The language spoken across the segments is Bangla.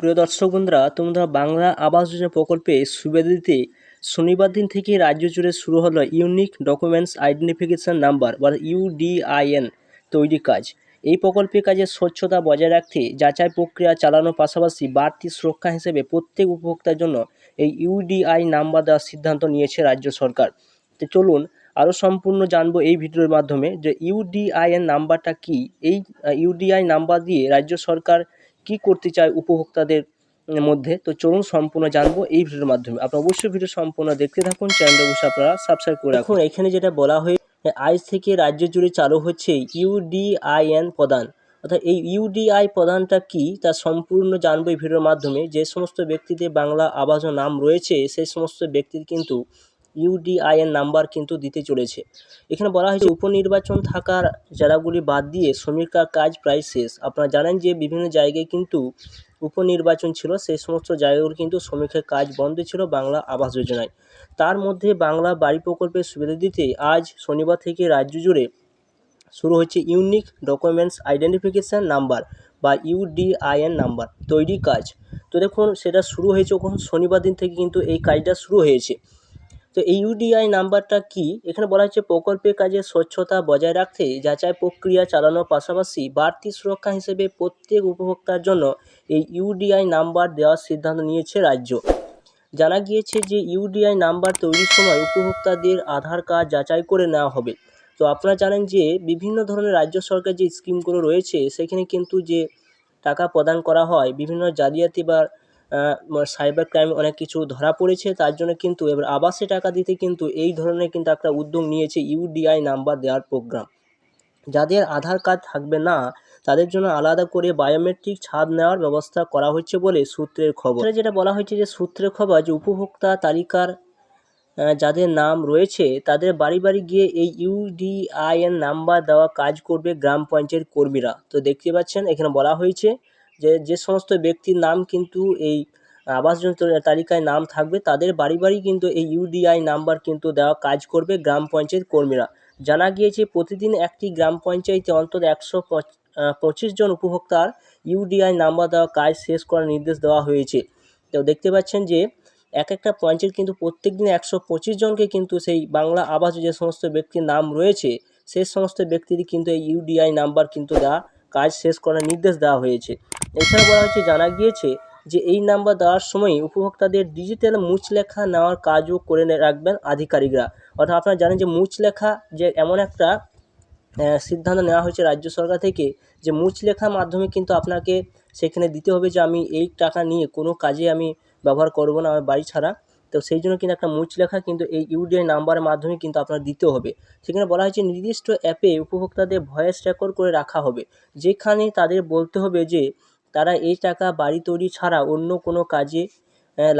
প্রিয় দর্শক বন্ধুরা, তোমরা বাংলা আবাস যোজনা প্রকল্পে সুবিধা দিতে শনিবার দিন থেকে রাজ্য জুড়ে শুরু হলো ইউনিক ডকুমেন্টস আইডেন্টিফিকেশন নাম্বার, বা ইউডিআইএন, তৈরি কাজ। এই প্রকল্পের কাজে স্বচ্ছতা বজায় রাখতে যাচাই প্রক্রিয়া চালানোর পাশাপাশি বাড়তি সুরক্ষা হিসেবে প্রত্যেক উপভোক্তার জন্য এই ইউডিআই নাম্বার দেওয়ার সিদ্ধান্ত নিয়েছে রাজ্য সরকার। তো চলুন, আরও সম্পূর্ণ জানব এই ভিডিওর মাধ্যমে যে ইউডিআইএন নাম্বারটা কি। এই ইউডিআই নাম্বার দিয়ে রাজ্য সরকার কি করতে চায় উপভোক্তাদের মধ্যে? তো চলুন সম্পূর্ণ জানব এই ভিডিওর মাধ্যমে। আপনারা অবশ্যই ভিডিও সম্পূর্ণ দেখতে থাকুন চ্যানেলটা অবশ্যই আপনারা সাবস্ক্রাইব করে রাখুন। এখানে যেটা বলা হয় আজ থেকে রাজ্য জুড়ে চালু হচ্ছে ইউডিআইএন প্রদান। অর্থাৎ এই ইউডিআই প্রদানটা কি, তা সম্পূর্ণ জানব এই ভিডিওর মাধ্যমে। যে সমস্ত ব্যক্তিদের বাংলা আবাস নাম রয়েছে, সেই সমস্ত ব্যক্তির কিন্তু ইউডিআইএন নাম্বার কিন্তু দিতে চলেছে। এখানে বলা হয়েছে, উপনির্বাচন থাকার জেলাগুলি বাদ দিয়ে শ্রমিকার কাজ প্রায় শেষ। আপনারা জানেন যে বিভিন্ন জায়গায় কিন্তু উপনির্বাচন ছিল, সেই সমস্ত জায়গাগুলো কিন্তু শ্রমিকের কাজ বন্ধ ছিল বাংলা আবাস যোজনায়। তার মধ্যে বাংলা বাড়ি প্রকল্পের সুবিধা দিতে আজ শনিবার থেকে রাজ্য জুড়ে শুরু হচ্ছে ইউনিক ডকুমেন্টস আইডেন্টিফিকেশান নাম্বার বা ইউডিআইএন নাম্বার, তৈরি কাজ। তো দেখুন, সেটা শুরু হয়েছে কখন শনিবার দিন থেকে কিন্তু এই কাজটা শুরু হয়েছে। তো এই ইউডিআই নাম্বারটা কি? এখানে বলা হচ্ছে প্রকল্পের কাজে স্বচ্ছতা বজায় রাখতে যাচাই প্রক্রিয়া চালানোর পাশাপাশি বাড়তি সুরক্ষা হিসেবে প্রত্যেক উপভোক্তার জন্য এই ইউডিআই নাম্বার দেওয়ার সিদ্ধান্ত নিয়েছে রাজ্য। জানা গিয়েছে যে ইউডিআই নাম্বার তৈরির সময় উপভোক্তাদের আধার কার্ড যাচাই করে নেওয়া হবে। তো আপনারা জানেন যে বিভিন্ন ধরনের রাজ্য সরকার যে স্কিমগুলো রয়েছে, সেখানে কিন্তু যে টাকা প্রদান করা হয়, বিভিন্ন জালিয়াতি বা সাইবার ক্রাইম অনেক কিছু ধরা পড়েছে, তার জন্য কিন্তু এবার আবাসে টাকা দিতে কিন্তু এই ধরনের কিন্তু একটা উদ্যোগ নিয়েছে ইউডিআই নাম্বার দেওয়ার প্রোগ্রাম যাদের আধার কার্ড থাকবে না, তাদের জন্য আলাদা করে বায়োমেট্রিক ছাপ নেওয়ার ব্যবস্থা করা হচ্ছে বলে সূত্রের খবর। যেটা বলা হয়েছে যে সূত্রের খবর যে উপভোক্তা তালিকার যাদের নাম রয়েছে, তাদের বাড়ি বাড়ি গিয়ে এই ইউডিআইএন নাম্বার দেওয়া কাজ করবে গ্রাম পঞ্চায়েত কর্মীরা। তো দেখতে পাচ্ছেন, এখানে বলা হয়েছে যে যে সমস্ত ব্যক্তির নাম কিন্তু এই আবাস যোজনা তালিকায় নাম থাকবে, তাদের বাড়ি বাড়ি কিন্তু এই ইউডিআই নাম্বার কিন্তু দেওয়া কাজ করবে গ্রাম পঞ্চায়েত কর্মীরা। জানা গিয়েছে, প্রতিদিন একটি গ্রাম পঞ্চায়েতে অন্তত একশো পঁচিশ জন উপভোক্তার ইউডিআই নাম্বার দেওয়া কাজ শেষ করার নির্দেশ দেওয়া হয়েছে। তো দেখতে পাচ্ছেন যে, এক একটা পঞ্চায়েত কিন্তু প্রত্যেক দিন একশো পঁচিশ জনকে কিন্তু সেই বাংলা আবাস যে সমস্ত ব্যক্তির নাম রয়েছে, সেই সমস্ত ব্যক্তিরই কিন্তু এই ইউডিআই নাম্বার কিন্তু দেওয়া কাজ শেষ করার নির্দেশ দেওয়া হয়েছে। এছাড়া বলা হয়েছে, জানা গিয়েছে যে এই নাম্বার দেওয়ার সময় উপভোক্তাদের ডিজিটাল মুচ লেখা নেওয়ার কাজও করে রাখবেন আধিকারিকরা। অর্থাৎ আপনারা জানেন যে মুচ লেখা যে এমন একটা সিদ্ধান্ত নেওয়া হয়েছে রাজ্য সরকার থেকে যে মুচ লেখার মাধ্যমে কিন্তু আপনাকে সেখানে দিতে হবে যে আমি এই টাকা নিয়ে কোনো কাজে আমি ব্যবহার করব না আমার বাড়ি ছাড়া। তো সেই জন্য কিন্তু একটা মুচ লেখা কিন্তু এই ইউডিআই নাম্বারের মাধ্যমে কিন্তু আপনার দিতে হবে। সেখানে বলা হয়েছে, নির্দিষ্ট অ্যাপে উপভোক্তাদের ভয়েস রেকর্ড করে রাখা হবে। যেখানে তাদের বলতে হবে যে তারা এই টাকা বাড়ি তৈরি ছাড়া অন্য কোনো কাজে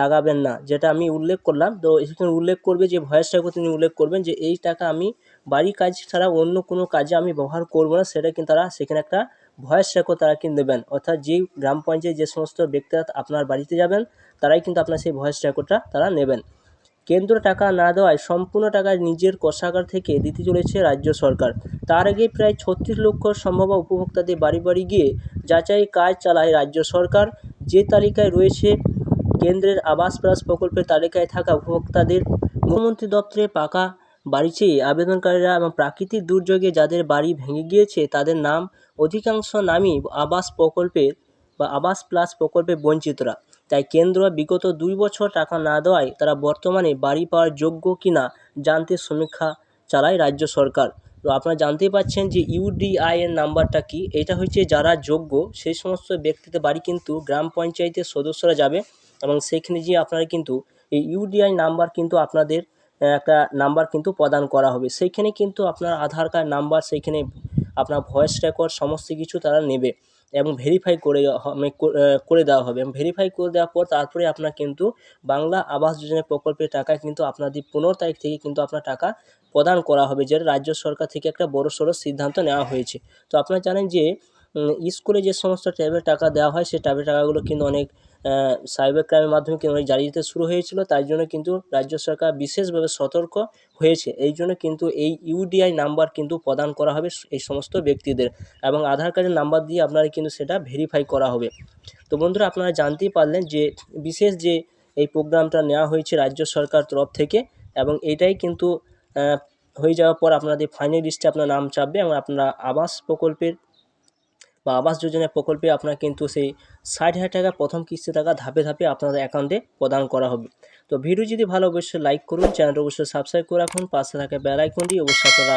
লাগাবেন না, যেটা আমি উল্লেখ করলাম। তো এখানে উল্লেখ করবে যে, ভয়েস রেকর্ড তিনি উল্লেখ করবেন যে, এই টাকা আমি বাড়ি কাজ ছাড়া অন্য কোনো কাজে আমি ব্যবহার করব না, সেটা কিন্তু তারা সেখানে একটা ভয়েস রেকর্ড তারা কিন্তু দেবেন। অর্থাৎ যেই গ্রাম পঞ্চায়েত যে সমস্ত ব্যক্তিরা আপনার বাড়িতে যাবেন, তারাই কিন্তু আপনার সেই ভয়েস রেকর্ডটা তারা নেবেন। কেন্দ্র টাকা না দেওয়ায় সম্পূর্ণ টাকা নিজের কোষাগার থেকে দিতে চলেছে রাজ্য সরকার। তার আগে প্রায় ছত্রিশ লক্ষ সম্ভাব্য উপভোক্তাদের বাড়ি বাড়ি গিয়ে যাচাই কাজ চালায় রাজ্য সরকার। যে তালিকায় রয়েছে কেন্দ্রের আবাস প্লাস প্রকল্পের তালিকায় থাকা উপভোক্তাদের, মুখ্যমন্ত্রী দপ্তরে পাকা বাড়ি চেয়ে আবেদনকারীরা এবং প্রাকৃতিক দুর্যোগে যাদের বাড়ি ভেঙে গিয়েছে, তাদের নাম, অধিকাংশ নামই আবাস প্রকল্পের বা আবাস প্লাস প্রকল্পে বঞ্চিতরা। তাই কেন্দ্র বিগত দুই বছর টাকা না দেওয়ায় তারা বর্তমানে বাড়ি পাওয়ার যোগ্য কিনা জানতে সমীক্ষা চালায় রাজ্য সরকার। তো আপনারা জানতেই পাচ্ছেন যে ইউডিআইএন নাম্বারটা কি? এটা হচ্ছে যারা যোগ্য সেই সমস্ত ব্যক্তিদের বাড়ি কিন্তু গ্রাম পঞ্চায়েতের সদস্যরা যাবে এবং সেখানে গিয়ে আপনারা কিন্তু এই ইউডিআই নাম্বার কিন্তু আপনাদের একটা নাম্বার কিন্তু প্রদান করা হবে। সেইখানে কিন্তু আপনার আধার কার্ড নাম্বার সেইখানে আপনার ভয়েস রেকর্ড, সমস্ত কিছু তারা নেবে। এবং ভেরিফাই করে করে দেওয়া হবে। এবং ভেরিফাই করে দেওয়ার পর তারপরে আপনার কিন্তু বাংলা আবাস যোজনা প্রকল্পের টাকা কিন্তু আপনাদের পনেরো তারিখ থেকে কিন্তু আপনার টাকা প্রদান করা হবে, যেটা রাজ্য সরকার থেকে একটা বড় সড়ো সিদ্ধান্ত নেওয়া হয়েছে। তো আপনারা জানেন যে স্কুলে যে সমস্ত ট্যাবের টাকা দেওয়া হয়, সেই ট্যাবের টাকাগুলো কিন্তু অনেক সাইবার ক্রাইমের মাধ্যমে কিন্তু জারি দিতে শুরু হয়েছিল, তাই জন্য কিন্তু রাজ্য সরকার বিশেষভাবে সতর্ক হয়েছে। এই জন্য কিন্তু এই ইউডিআই নাম্বার কিন্তু প্রদান করা হবে এই সমস্ত ব্যক্তিদের এবং আধার কার্ডের নাম্বার দিয়ে আপনারা কিন্তু সেটা ভেরিফাই করা হবে। তো বন্ধুরা, আপনারা জানতেই পারলেন যে বিশেষ যে এই প্রোগ্রামটা নেওয়া হয়েছে রাজ্য সরকার তরফ থেকে এবং এটাই কিন্তু হয়ে যাওয়ার পর আপনাদের ফাইনাল লিস্টে আপনার নাম চাপবে এবং আপনারা আবাস প্রকল্পের বা আবাস যোজনা প্রকল্পে আপনার কিন্তু সেই ষাট হাজার টাকা প্রথম কিস্তি টাকা ধাপে ধাপে আপনাদের অ্যাকাউন্টে প্রদান করা হবে। তো ভিডিও যদি ভালো অবশ্যই লাইক করুন, চ্যানেলটা অবশ্যই সাবস্ক্রাইব করে রাখুন, পাশে থাকা বেল আইকনটি অবশ্যই আপনারা